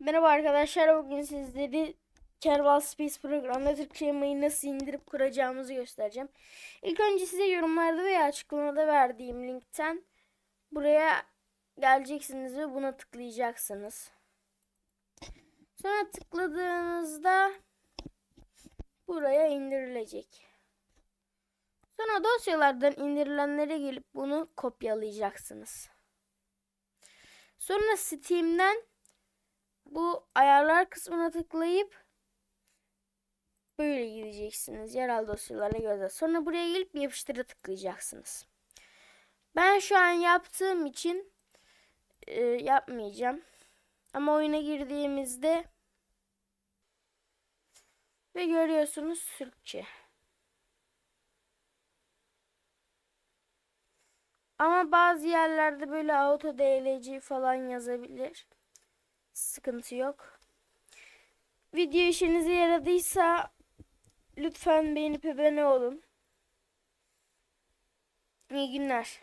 Merhaba arkadaşlar. Bugün sizleri Kerbal Space programda Türkçe yemeği nasıl indirip kuracağımızı göstereceğim. İlk önce size yorumlarda veya açıklamada verdiğim linkten buraya geleceksiniz ve buna tıklayacaksınız. Sonra tıkladığınızda buraya indirilecek. Sonra dosyalardan indirilenlere gelip bunu kopyalayacaksınız. Sonra Steam'den bu ayarlar kısmına tıklayıp böyle gideceksiniz. Yerel dosyalara göre. Sonra buraya gelip yapıştıra tıklayacaksınız. Ben şu an yaptığım için e, yapmayacağım. Ama oyuna girdiğimizde ve görüyorsunuz Türkçe. Ama bazı yerlerde böyle auto DLC falan yazabilir. Sıkıntı yok. Video işinize yaradıysa lütfen beğenip abone olun. İyi günler.